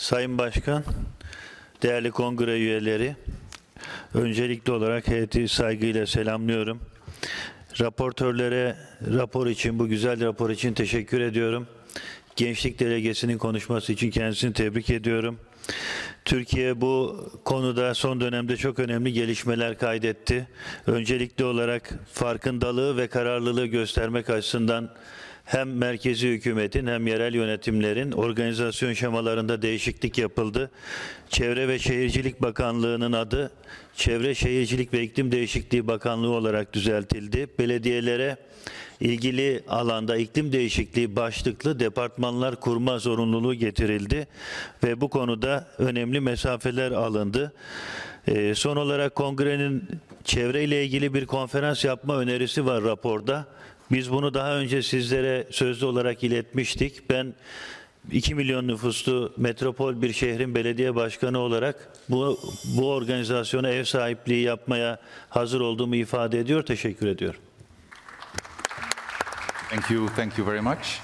Sayın Başkan, değerli kongre üyeleri, öncelikli olarak heyeti saygıyla selamlıyorum. Raportörlere rapor için, bu güzel rapor için teşekkür ediyorum. Gençlik delegesinin konuşması için kendisini tebrik ediyorum. Türkiye bu konuda son dönemde çok önemli gelişmeler kaydetti. Öncelikli olarak farkındalığı ve kararlılığı göstermek açısından hem merkezi hükümetin hem yerel yönetimlerin organizasyon şemalarında değişiklik yapıldı. Çevre ve Şehircilik Bakanlığı'nın adı Çevre Şehircilik ve İklim Değişikliği Bakanlığı olarak düzeltildi. Belediyelere ilgili alanda iklim değişikliği başlıklı departmanlar kurma zorunluluğu getirildi ve bu konuda önemli mesafeler alındı. Ee, son olarak kongrenin çevreyle ilgili bir konferans yapma önerisi var raporda. Biz bunu daha önce sizlere sözlü olarak iletmiştik. Ben 2 milyon nüfuslu metropol bir şehrin belediye başkanı olarak bu, bu organizasyona ev sahipliği yapmaya hazır olduğumu ifade ediyor. Teşekkür ediyorum. Thank you, thank you very much.